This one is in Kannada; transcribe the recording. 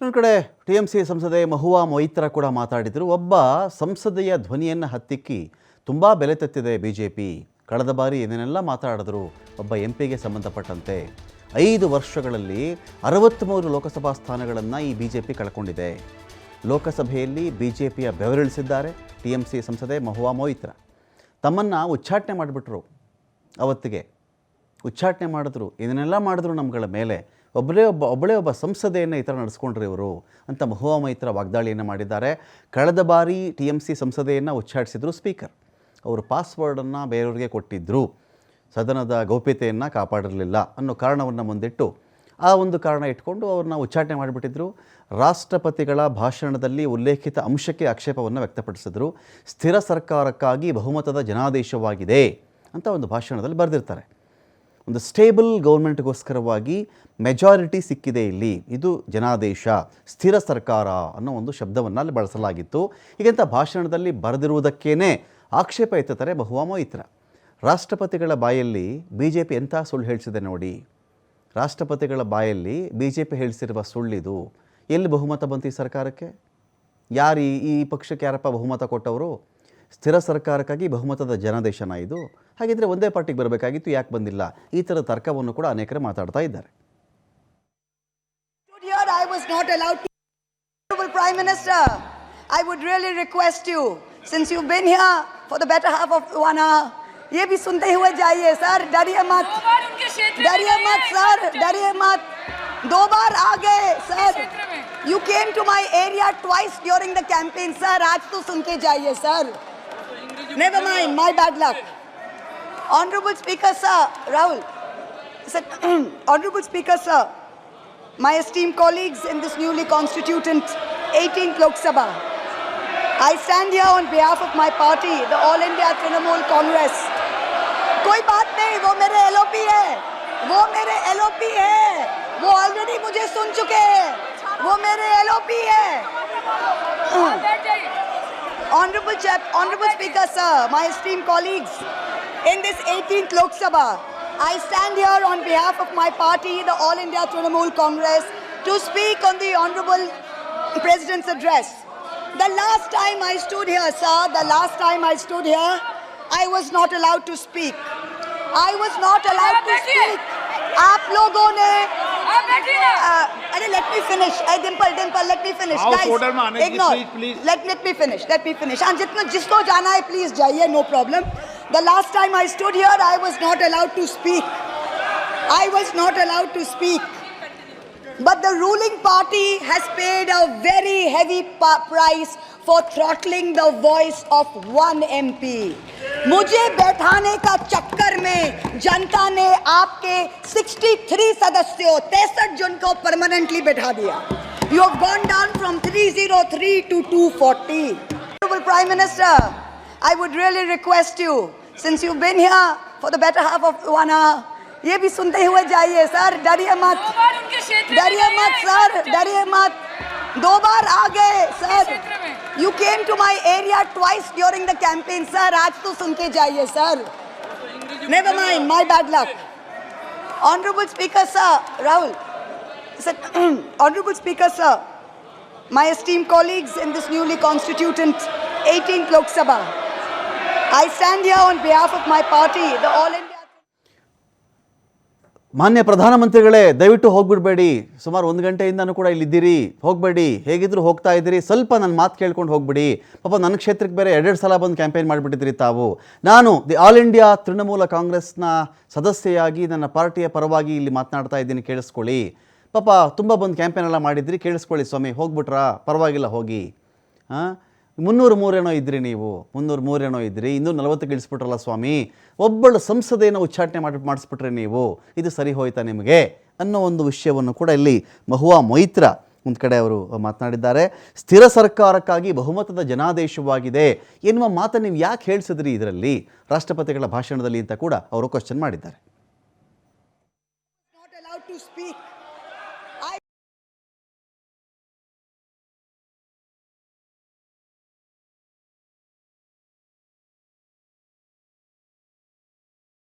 ಇನ್ನೊಂದು ಕಡೆ ಟಿ ಎಂ ಸಿ ಸಂಸದೆ ಮಹುವಾ ಮೊಯಿತ್ರ ಕೂಡ ಮಾತಾಡಿದರು. ಒಬ್ಬ ಸಂಸದೆಯ ಧ್ವನಿಯನ್ನು ಹತ್ತಿಕ್ಕಿ ತುಂಬ ಬೆಲೆ ತೆತ್ತಿದೆ ಬಿ ಜೆ ಪಿ ಕಳೆದ ಬಾರಿ ಏನೇನೆಲ್ಲ ಮಾತಾಡಿದ್ರು ಒಬ್ಬ ಎಂ ಪಿಗೆ ಸಂಬಂಧಪಟ್ಟಂತೆ. ಐದು ವರ್ಷಗಳಲ್ಲಿ ಅರವತ್ತ್ಮೂರು ಲೋಕಸಭಾ ಸ್ಥಾನಗಳನ್ನು ಈ ಬಿ ಜೆ ಪಿ ಕಳ್ಕೊಂಡಿದೆ. ಲೋಕಸಭೆಯಲ್ಲಿ ಬಿ ಜೆ ಪಿಯ ಬೆವರಿಳಿಸಿದ್ದಾರೆ ಟಿ ಎಂ ಸಿ ಸಂಸದೆ ಮಹುವಾ ಮೊಯಿತ್ರ. ತಮ್ಮನ್ನು ಉಚ್ಚಾಟನೆ ಮಾಡಿಬಿಟ್ರು ಅವತ್ತಿಗೆ. ಉಚ್ಚಾಟನೆ ಮಾಡಿದ್ರು. ಇದನ್ನೆಲ್ಲ ಮಾಡಿದ್ರು ನಮ್ಗಳ ಮೇಲೆ. ಒಬ್ಬರೇ ಒಬ್ಬ ಒಬ್ಬಳೇ ಒಬ್ಬ ಸಂಸದೆಯನ್ನು ಈ ಥರ ನಡೆಸ್ಕೊಂಡ್ರು ಇವರು ಅಂತ ಮಹುವಾ ಮೈತ್ರ ವಾಗ್ದಾಳಿಯನ್ನು ಮಾಡಿದ್ದಾರೆ. ಕಳೆದ ಬಾರಿ ಟಿ ಎಂ ಸಿ ಸಂಸದೆಯನ್ನು ಉಚ್ಚಾಟಿಸಿದ್ರು ಸ್ಪೀಕರ್. ಅವರು ಪಾಸ್ವರ್ಡನ್ನು ಬೇರೆಯವ್ರಿಗೆ ಕೊಟ್ಟಿದ್ದರು ಸದನದ ಗೌಪ್ಯತೆಯನ್ನು ಕಾಪಾಡಿರಲಿಲ್ಲ ಅನ್ನೋ ಕಾರಣವನ್ನು ಮುಂದಿಟ್ಟು ಆ ಒಂದು ಕಾರಣ ಇಟ್ಕೊಂಡು ಅವ್ರನ್ನ ಉಚ್ಚಾಟನೆ ಮಾಡಿಬಿಟ್ಟಿದ್ರು. ರಾಷ್ಟ್ರಪತಿಗಳ ಭಾಷಣದಲ್ಲಿ ಉಲ್ಲೇಖಿತ ಅಂಶಕ್ಕೆ ಆಕ್ಷೇಪವನ್ನು ವ್ಯಕ್ತಪಡಿಸಿದ್ರು. ಸ್ಥಿರ ಸರ್ಕಾರಕ್ಕಾಗಿ ಬಹುಮತದ ಜನಾದೇಶವಾಗಿದೆ ಅಂತ ಒಂದು ಭಾಷಣದಲ್ಲಿ ಬರೆದಿರ್ತಾರೆ. ಒಂದು ಸ್ಟೇಬಲ್ ಗೌರ್ಮೆಂಟ್ಗೋಸ್ಕರವಾಗಿ ಮೆಜಾರಿಟಿ ಸಿಕ್ಕಿದೆ ಇಲ್ಲಿ. ಇದು ಜನಾದೇಶ, ಸ್ಥಿರ ಸರ್ಕಾರ ಅನ್ನೋ ಒಂದು ಶಬ್ದವನ್ನು ಅಲ್ಲಿ ಬಳಸಲಾಗಿತ್ತು. ಹೀಗಂತ ಭಾಷಣದಲ್ಲಿ ಬರೆದಿರುವುದಕ್ಕೇನೆ ಆಕ್ಷೇಪ ಎತ್ತುತ್ತಾರೆ ಬಹುವಾ ಇತರ ರಾಷ್ಟ್ರಪತಿಗಳ ಬಾಯಲ್ಲಿ ಬಿ ಜೆ ಪಿ ಎಂಥ ಸುಳ್ಳು ಹೇಳಿಸಿದೆ ನೋಡಿ. ರಾಷ್ಟ್ರಪತಿಗಳ ಬಾಯಲ್ಲಿ ಬಿ ಜೆ ಪಿ ಹೇಳಿಸಿರುವ ಸುಳ್ಳಿದು ಎಲ್ಲಿ ಬಹುಮತ ಬಂತು ಈ ಸರ್ಕಾರಕ್ಕೆ? ಯಾರು ಈ ಪಕ್ಷಕ್ಕೆ ಯಾರಪ್ಪ ಬಹುಮತ ಕೊಟ್ಟವರು? ಸ್ಥಿರ ಸರ್ಕಾರಕ್ಕಾಗಿ ಬಹುಮತದ ಜನಾದೇಶನ ಇದು. ಹಾಗಿದ್ರೆ ಒಂದೇ ಪಾರ್ಟಿಗೆ ಬರಬೇಕಾಗಿತ್ತು ಯಾಕೆ ಬಂದಿಲ್ಲ ಈ ಥರದ ತರ್ಕವನ್ನು ಕೂಡ ಅನೇಕರು ಮಾತಾಡ್ತಾ ಇದ್ದಾರೆ stood here, I was not allowed to. Honorable Prime Minister, I would really request you, since you've been here for the better half of one hour, ये भी सुनते हुए जाइए सर डरिए मत दो बार उनके क्षेत्र में डरिए गए मत हैं, सर डॉक्टर। डरिए मत दो बार आ गए सर क्षेत्र में। You came to my area twice during the campaign sir आज तो सुन के जाइए sir never mind my bad luck Honorable Speaker, sir, Rahul, sir, Honorable Speaker, sir, my esteemed colleagues in this newly constituted 18th Lok Sabha, I stand here on behalf of my party, the All India Trinamool Congress. कोई बात नहीं वो मेरे एलओपी है वो मेरे एलओपी है वो ऑलरेडी मुझे सुन चुके हैं वो मेरे एलओपी है आप बैठ जाइए Honorable Chap, Honorable Speaker, sir, my esteemed colleagues, in this 18th Lok Sabha, I stand here on behalf of my party, the All India Trinamool Congress, to speak on the Honorable President's address. The last time I stood here, sir, the last time I stood here, I was not allowed to speak. I was not allowed to speak. आप लोगों ने आप बैठिए ना uh, अरे let me finish I Dimple Dimple let me finish guys order में आने की please please let let me finish let me finish and जितना जिसको जाना है प्लीज़ जाइए no problem the last time I stood here I was not allowed to speak I was not allowed to speak but the ruling party has paid a very heavy price for throttling the voice of one MP मुझे बैठाने का चक्कर में जनता ने आपके 63 सदस्यों तिरसठ जन को परमानेंटली बैठा दिया। You have gone down from 303 to 240 prime minister I would really request you since you been here for the better half of one hour ये भी सुनते हुए जाइए सर डरिए मत। डरिए मत सर डरिए मत। दो बार आ गए sir you came to my area twice during the campaign sir आज तो सुनते जाइए sir. Never mind my bad luck honourable speaker sir Rahul sir honourable speaker sir my esteemed colleagues in this newly constituted eighteen Lok Sabha I stand on behalf of my party the all India ಮಾನ್ಯ ಪ್ರಧಾನಮಂತ್ರಿಗಳೇ, ದಯವಿಟ್ಟು ಹೋಗ್ಬಿಡ್ಬೇಡಿ. ಸುಮಾರು ಒಂದು ಗಂಟೆಯಿಂದನೂ ಕೂಡ ಇಲ್ಲಿದ್ದೀರಿ. ಹೋಗಬೇಡಿ. ಹೇಗಿದ್ರು ಹೋಗ್ತಾ ಇದ್ದೀರಿ. ಸ್ವಲ್ಪ ನನ್ನ ಮಾತು ಕೇಳ್ಕೊಂಡು ಹೋಗ್ಬಿಡಿ. ಪಾಪ ನನ್ನ ಕ್ಷೇತ್ರಕ್ಕೆ ಬೇರೆ ಎರಡೆರಡು ಸಲ ಬಂದು ಕ್ಯಾಂಪೇನ್ ಮಾಡಿಬಿಟ್ಟಿದ್ರಿ ತಾವು. ನಾನು ದಿ ಆಲ್ ಇಂಡಿಯಾ ತೃಣಮೂಲ ಕಾಂಗ್ರೆಸ್ನ ಸದಸ್ಯೆಯಾಗಿ ನನ್ನ ಪಾರ್ಟಿಯ ಪರವಾಗಿ ಇಲ್ಲಿ ಮಾತನಾಡ್ತಾ ಇದ್ದೀನಿ. ಕೇಳಿಸ್ಕೊಳ್ಳಿ. ಪಾಪ ತುಂಬ ಬಂದು ಕ್ಯಾಂಪೇನ್ ಎಲ್ಲ ಮಾಡಿದ್ರಿ ಕೇಳಿಸ್ಕೊಳ್ಳಿ ಸ್ವಾಮಿ. ಹೋಗ್ಬಿಟ್ರಾ? ಪರವಾಗಿಲ್ಲ, ಹೋಗಿ. ಹಾಂ? ಮುನ್ನೂರು ಮೂರೇನೋ ಇದ್ರಿ ನೀವು, ಮುನ್ನೂರು ಮೂರೇನೋ ಇದ್ರಿ, ಇನ್ನೂ ನಲವತ್ತು ಇಳಿಸ್ಬಿಟ್ರಲ್ಲ ಸ್ವಾಮಿ, ಒಬ್ಬಳು ಸಂಸದೆಯನ್ನು ಉಚ್ಚಾಟನೆ ಮಾಡಿ ಮಾಡಿಸ್ಬಿಟ್ರೆ ನೀವು, ಇದು ಸರಿ ಹೋಯ್ತಾ ನಿಮಗೆ? ಅನ್ನೋ ಒಂದು ವಿಷಯವನ್ನು ಕೂಡ ಇಲ್ಲಿ ಮಹುವಾ ಮೈತ್ರ ಒಂದು ಕಡೆ ಅವರು ಮಾತನಾಡಿದ್ದಾರೆ. ಸ್ಥಿರ ಸರ್ಕಾರಕ್ಕಾಗಿ ಬಹುಮತದ ಜನಾದೇಶವಾಗಿದೆ ಎನ್ನುವ ಮಾತು ನೀವು ಯಾಕೆ ಹೇಳಿಸಿದ್ರಿ ಇದರಲ್ಲಿ? ರಾಷ್ಟ್ರಪತಿಗಳ ಭಾಷಣದಲ್ಲಿ ಅಂತ ಕೂಡ ಅವರು ಕ್ವಶನ್ ಮಾಡಿದ್ದಾರೆ.